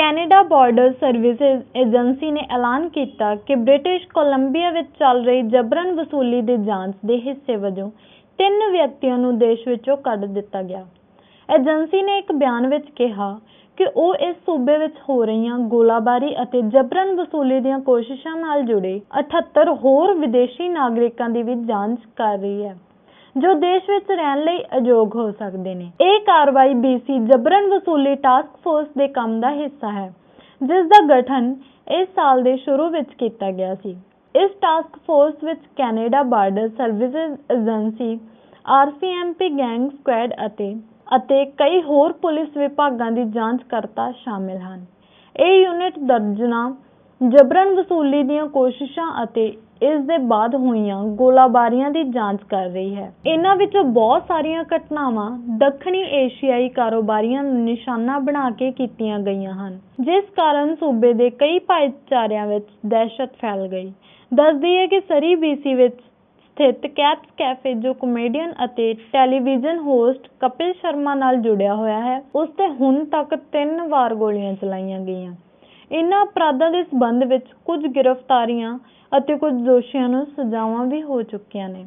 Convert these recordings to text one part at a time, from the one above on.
Canada border services agency ਨੇ ਐਲਾਨ ਕੀਤਾ ਕਿ ਬ੍ਰਿਟਿਸ਼ ਕੋਲੰਬੀਆ ਵਿੱਚ ਚੱਲ ਰਹੀ ਜਬਰਨ ਵਸੂਲੀ ਦੀ ਜਾਂਚ ਦੇ ਹਿੱਸੇ ਵਜੋਂ ਤਿੰਨ ਵਿਅਕਤੀਆਂ ਨੂੰ ਦੇਸ਼ ਵਿੱਚੋਂ ਕੱਢ ਦਿੱਤਾ ਗਿਆ। ਏਜੰਸੀ ਨੇ ਇੱਕ ਬਿਆਨ ਵਿੱਚ ਕਿਹਾ ਕਿ ਉਹ ਇਸ ਸੂਬੇ ਵਿੱਚ ਹੋ ਰਹੀਆਂ ਗੋਲਾਬਾਰੀ ਅਤੇ ਜਬਰਨ ਵਸੂਲੀ ਦੀਆਂ ਕੋਸ਼ਿਸ਼ਾਂ ਨਾਲ ਜੁੜੇ 78 ਹੋਰ ਵਿਦੇਸ਼ੀ ਨਾਗਰਿਕਾਂ ਦੀ ਵੀ ਜਾਂਚ ਕਰ ਰਹੀ ਹੈ। ਜੋ ਦੇਸ਼ ਵਿੱਚ ਰਹਿਣ ਲਈ ਅਯੋਗ ਹੋ ਸਕਦੇ ਨੇ। ਇਹ ਕਾਰਵਾਈ BC ਜਬਰਨ ਵਸੂਲੀ ਟਾਸਕ ਫੋਰਸ ਦੇ ਕੰਮ ਦਾ ਹਿੱਸਾ ਹੈ, ਜਿਸ ਦਾ ਗਠਨ ਇਸ ਸਾਲ ਦੇ ਸ਼ੁਰੂ ਵਿੱਚ ਕੀਤਾ ਗਿਆ ਸੀ। ਇਸ ਟਾਸਕ ਫੋਰਸ ਵਿੱਚ Canada border services agency RCMP gang squad ਅਤੇ ਅਤੇ ਕਈ ਹੋਰ ਪੁਲਿਸ ਵਿਭਾਗਾਂ ਦੀ ਜਾਂਚ ਕਰਤਾ ਸ਼ਾਮਿਲ ਹਨ। ਇਹ ਯੂਨਿਟ ਦਰਜਨਾਂ ਜਬਰਨ ਵਸੂਲੀ ਦੀਆਂ ਕੋਸ਼ਿਸ਼ਾਂ ਅਤੇ ਇਸ ਦੇ ਬਾਅਦ ਹੋਈਆਂ ਗੋਲਾਬਾਰੀਆਂ ਦੀ ਜਾਂਚ ਕਰ ਰਹੀ ਹੈ। ਇਹਨਾਂ ਵਿੱਚੋਂ ਬਹੁਤ ਸਾਰੀਆਂ ਘਟਨਾਵਾਂ ਦੱਖਣੀ ਏਸ਼ੀਆਈ ਕਾਰੋਬਾਰੀਆਂ ਨੂੰ ਨਿਸ਼ਾਨਾ ਬਣਾ ਕੇ ਕੀਤੀਆਂ ਗਈਆਂ ਹਨ, ਜਿਸ ਕਾਰਨ ਸੂਬੇ ਦੇ ਕਈ ਭਾਈਚਾਰਿਆਂ ਵਿੱਚ ਦਹਿਸ਼ਤ ਫੈਲ ਗਈ। ਦੱਸਦੀ ਹੈ ਕਿ ਸਰੀ BC ਵਿੱਚ ਸਥਿਤ ਕੈਪਸ ਕੈਫੇ ਜੋ ਕਮੇਡੀਅਨ ਅਤੇ ਟੈਲੀਵਿਜ਼ਨ ਹੋਸਟ ਕਪਿਲ ਸ਼ਰਮਾ ਨਾਲ ਜੁੜਿਆ ਹੋਇਆ ਹੈ, ਉਸ ਤੇ ਹੁਣ ਤੱਕ ਤਿੰਨ ਵਾਰ ਗੋਲੀਆਂ ਚਲਾਈਆਂ ਗਈਆਂ। ਇਨ੍ਹਾਂ ਅਪਰਾਧਾਂ ਦੇ ਸਬੰਧ ਵਿੱਚ ਕੁਝ ਗ੍ਰਿਫਤਾਰੀਆਂ ਅਤੇ ਕੁਝ ਦੋਸ਼ੀਆਂ ਨੂੰ ਸਜ਼ਾਵਾਂ ਵੀ ਹੋ ਚੁੱਕੀਆਂ ਨੇ।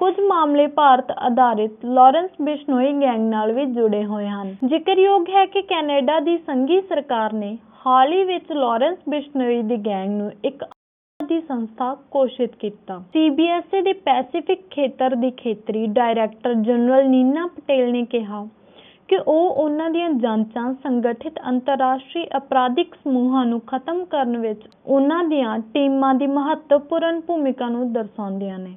ਕੁਝ ਮਾਮਲੇ ਭਾਰਤ ਆਧਾਰਿਤ ਲਾਰੈਂਸ ਬਿਸ਼ਨੋਈ ਗੈਂਗ ਨਾਲ ਵੀ ਜੁੜੇ ਹੋਏ ਹਨ। ਜ਼ਿਕਰਯੋਗ ਹੈ ਕਿ ਕੈਨੇਡਾ ਦੀ ਸੰਘੀ ਸਰਕਾਰ ਨੇ ਹਾਲ ਹੀ ਵਿੱਚ ਲਾਰੈਂਸ ਬਿਸ਼ਨੋਈ ਦੀ ਗੈਂਗ ਨੂੰ ਇੱਕ ਦੀ ਸੰਸਥਾ ਘੋਸ਼ਿਤ ਕੀਤਾ। ਸੀਬੀਐਸਈ ਦੇ ਪੈਸੀਫਿਕ ਖੇਤਰ ਦੀ ਖੇਤਰੀ ਡਾਇਰੈਕਟਰ ਜਨਰਲ ਨੀਨਾ ਪਟੇਲ ਨੇ ਕਿਹਾ ਕਿ ਉਹ ਉਹਨਾਂ ਦੀਆਂ ਜਾਂਚਾਂ ਸੰਗਠਿਤ ਅੰਤਰਰਾਸ਼ਟਰੀ ਅਪਰਾਧਿਕ ਸਮੂਹਾਂ ਨੂੰ ਖਤਮ ਕਰਨ ਵਿੱਚ ਉਹਨਾਂ ਦੀਆਂ ਟੀਮਾਂ ਦੀ ਮਹੱਤਵਪੂਰਨ ਭੂਮਿਕਾ ਨੂੰ ਦਰਸਾਉਂਦੀਆਂ ਨੇ।